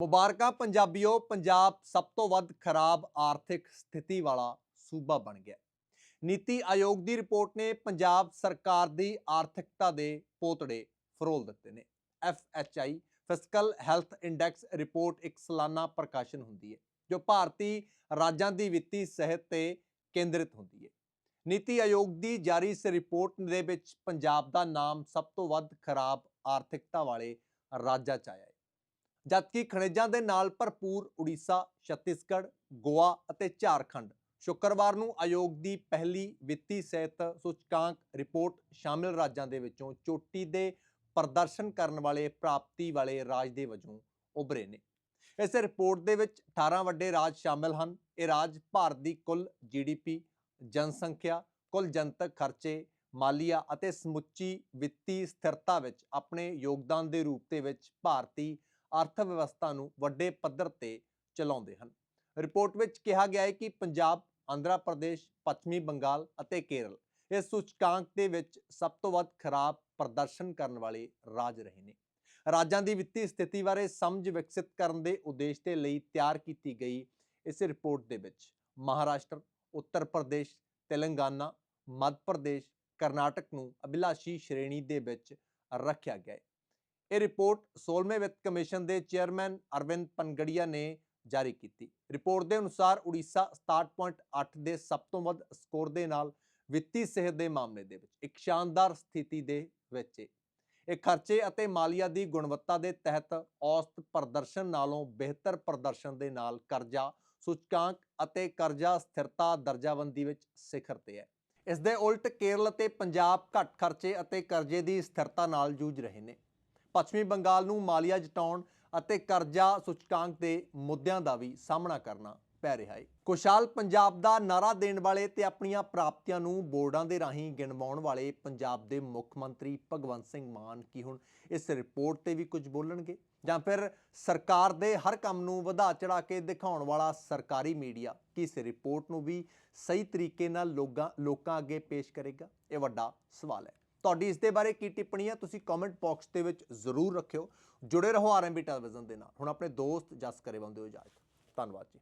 ਮੁਬਾਰਕਾਂ, ਪੰਜਾਬੀਓ! ਪੰਜਾਬ ਸਭ ਤੋਂ ਵੱਧ ਖਰਾਬ ਆਰਥਿਕ ਸਥਿਤੀ ਵਾਲਾ ਸੂਬਾ ਬਣ ਗਿਆ। ਨੀਤੀ ਆਯੋਗ ਦੀ ਰਿਪੋਰਟ ਨੇ ਪੰਜਾਬ ਸਰਕਾਰ ਦੀ ਆਰਥਿਕਤਾ ਦੇ ਪੋਤੜੇ ਫਰੋਲ ਦਿੱਤੇ ਨੇ। FHI fiscal health index report ਇੱਕ ਸਾਲਾਨਾ ਪ੍ਰਕਾਸ਼ਨ ਹੁੰਦੀ ਹੈ ਜੋ ਭਾਰਤੀ ਰਾਜਾਂ ਦੀ ਵਿੱਤੀ ਸਿਹਤ ਤੇ ਕੇਂਦਰਿਤ ਹੁੰਦੀ ਹੈ ਨੀਤੀ ਆਯੋਗ ਦੀ ਜਾਰੀ ਇਸ ਰਿਪੋਰਟ ਦੇ ਵਿੱਚ ਪੰਜਾਬ ਦਾ ਨਾਮ ਸਭ ਤੋਂ ਵੱਧ ਖਰਾਬ ਆਰਥਿਕਤਾ ਵਾਲੇ ਰਾਜਾਂ 'ਚ ਆਇਆ ਹੈ ਜਦਕਿ ਖਣਿਜਾਂ ਦੇ ਨਾਲ ਭਰਪੂਰ ਉੜੀਸਾ, ਛੱਤੀਸਗੜ੍ਹ, ਗੋਆ ਅਤੇ ਝਾਰਖੰਡ। ਸ਼ੁੱਕਰਵਾਰ ਨੂੰ ਆਯੋਗ ਦੀ ਪਹਿਲੀ ਵਿੱਤੀ ਸਿਹਤ ਸੂਚਕਾਂਕ ਰਿਪੋਰਟ ਸ਼ਾਮਿਲ ਰਾਜਾਂ ਦੇ ਵਿੱਚੋਂ ਚੋਟੀ ਦੇ ਪ੍ਰਦਰਸ਼ਨ ਕਰਨ ਵਾਲੇ ਪ੍ਰਾਪਤੀ ਵਾਲੇ ਰਾਜ ਦੇ ਵਜੋਂ ਉਭਰੇ ਨੇ। ਇਸ ਰਿਪੋਰਟ ਦੇ ਵਿੱਚ 18 ਵੱਡੇ ਰਾਜ ਸ਼ਾਮਿਲ ਹਨ। ਇਹ ਰਾਜ ਭਾਰਤ ਦੀ ਕੁੱਲ ਜੀਡੀਪੀ ਜਨਸੰਖਿਆ, ਕੁੱਲ ਜਨਤਕ ਖਰਚੇ, ਮਾਲੀਆ ਅਤੇ ਸਮੁੱਚੀ ਵਿੱਤੀ ਸਥਿਰਤਾ ਵਿੱਚ ਆਪਣੇ ਯੋਗਦਾਨ ਦੇ ਰੂਪ ਦੇ ਵਿੱਚ ਭਾਰਤੀ ਅਰਥ ਵਿਵਸਥਾ ਨੂੰ ਵੱਡੇ ਪੱਧਰ ਤੇ ਚਲਾਉਂਦੇ ਹਨ। ਰਿਪੋਰਟ ਵਿੱਚ ਕਿਹਾ ਗਿਆ ਹੈ ਕਿ ਪੰਜਾਬ, ਆਂਧਰਾ ਪ੍ਰਦੇਸ਼, ਪੱਛਮੀ ਬੰਗਾਲ ਅਤੇ ਕੇਰਲ ਇਸ ਸੂਚਕਾਂਕ ਦੇ ਵਿੱਚ ਸਭ ਤੋਂ ਵੱਧ ਖਰਾਬ ਪ੍ਰਦਰਸ਼ਨ ਕਰਨ ਵਾਲੇ ਰਾਜ ਰਹੇ ਨੇ। ਰਾਜਾਂ ਦੀ ਵਿੱਤੀ ਸਥਿਤੀ ਬਾਰੇ ਸਮਝ ਵਿਕਸਿਤ ਕਰਨ ਦੇ ਉਦੇਸ਼ ਦੇ ਲਈ ਤਿਆਰ ਕੀਤੀ ਗਈ ਇਸ ਰਿਪੋਰਟ ਦੇ ਵਿੱਚ ਮਹਾਰਾਸ਼ਟਰ, ਉੱਤਰ ਪ੍ਰਦੇਸ਼, ਤੇਲੰਗਾਨਾ, ਮੱਧ ਪ੍ਰਦੇਸ਼, ਕਰਨਾਟਕ ਨੂੰ ਅਭਿਲਾਸ਼ੀ ਸ਼੍ਰੇਣੀ ਦੇ ਵਿੱਚ ਰੱਖਿਆ ਗਿਆ ਹੈ। ਇਹ ਰਿਪੋਰਟ 16ਵੇਂ ਵਿੱਤ ਕਮਿਸ਼ਨ ਦੇ ਚੇਅਰਮੈਨ ਅਰਵਿੰਦ ਪਨਗੜੀਆ ਨੇ ਜਾਰੀ ਕੀਤੀ। ਰਿਪੋਰਟ ਦੇ ਅਨੁਸਾਰ ਉੜੀਸਾ 67.8 ਦੇ ਸਭ ਤੋਂ ਵੱਧ ਸਕੋਰ ਦੇ ਨਾਲ ਵਿੱਤੀ ਸਿਹਤ ਦੇ ਮਾਮਲੇ ਦੇ ਵਿੱਚ, ਇੱਕ ਸ਼ਾਨਦਾਰ ਸਥਿਤੀ ਦੇ ਵਿੱਚ ਹੈ ਇਹ ਖਰਚੇ ਅਤੇ ਮਾਲੀਆ ਦੀ ਗੁਣਵੱਤਾ ਦੇ ਤਹਿਤ ਔਸਤ ਪ੍ਰਦਰਸ਼ਨ ਨਾਲੋਂ ਬਿਹਤਰ ਪ੍ਰਦਰਸ਼ਨ ਦੇ ਨਾਲ ਕਰਜ਼ਾ, ਸੂਚਕਾਂਕ ਅਤੇ ਕਰਜ਼ਾ ਸਥਿਰਤਾ ਦਰਜਾਬੰਦੀ ਵਿੱਚ ਸਿਖਰ ਤੇ ਹੈ। ਇਸ ਦੇ ਉਲਟ ਕੇਰਲ ਅਤੇ ਪੰਜਾਬ ਘੱਟ ਖਰਚੇ ਅਤੇ ਕਰਜ਼ੇ ਦੀ ਸਥਿਰਤਾ ਨਾਲ ਜੂਝ ਰਹੇ ਨੇ। ਪੱਛਮੀ ਬੰਗਾਲ ਨੂੰ ਮਾਲੀਆ ਜਟਾਉਣ ਅਤੇ ਕਰਜ਼ਾ ਸੂਚਕਾਂਕ ਦੇ ਮੁੱਦਿਆਂ ਦਾ ਵੀ ਸਾਹਮਣਾ ਕਰਨਾ ਪੈ ਰਿਹਾ ਹੈ ਖੁਸ਼ਹਾਲ ਪੰਜਾਬ ਦਾ ਨਾਰਾ ਦੇਣ ਵਾਲੇ ਤੇ ਆਪਣੀਆਂ ਪ੍ਰਾਪਤੀਆਂ ਨੂੰ ਬੋਰਡਾਂ ਦੇ ਰਾਹੀਂ ਗਿਣਵਾਉਣ ਵਾਲੇ ਪੰਜਾਬ ਦੇ ਮੁੱਖ ਮੰਤਰੀ ਭਗਵੰਤ ਸਿੰਘ ਮਾਨ ਕੀ ਹੁਣ ਇਸ ਰਿਪੋਰਟ ਤੇ ਵੀ ਕੁਝ ਬੋਲਣਗੇ? ਜਾਂ ਫਿਰ ਸਰਕਾਰ ਦੇ ਹਰ ਕੰਮ ਨੂੰ ਵਧਾ ਚੜਾ ਕੇ ਦਿਖਾਉਣ ਵਾਲਾ ਸਰਕਾਰੀ ਮੀਡੀਆ ਕੀ ਇਸ ਰਿਪੋਰਟ ਨੂੰ ਵੀ ਸਹੀ ਤਰੀਕੇ ਨਾਲ ਲੋਕਾਂ ਲੋਕਾਂ ਅੱਗੇ ਪੇਸ਼ ਕਰੇਗਾ? ਇਹ ਵੱਡਾ ਸਵਾਲ ਹੈ। ਤੁਹਾਡੀ ਇਸ ਦੇ ਬਾਰੇ ਕੀ ਟਿੱਪਣੀ ਹੈ ਤੁਸੀਂ ਕਮੈਂਟ ਬਾਕਸ ਦੇ ਵਿੱਚ ਜ਼ਰੂਰ ਰੱਖਿਓ। ਜੁੜੇ ਰਹੋ ਆਰਐਮਬੀ ਟੈਲੀਵਿਜ਼ਨ ਦੇ ਨਾਲ। ਹੁਣ ਆਪਣੇ ਦੋਸਤ ਜਸ ਕਰੇ ਬੰਦੇ ਹੋ ਇਜਾਜ਼ਤ ਧੰਨਵਾਦ ਜੀ।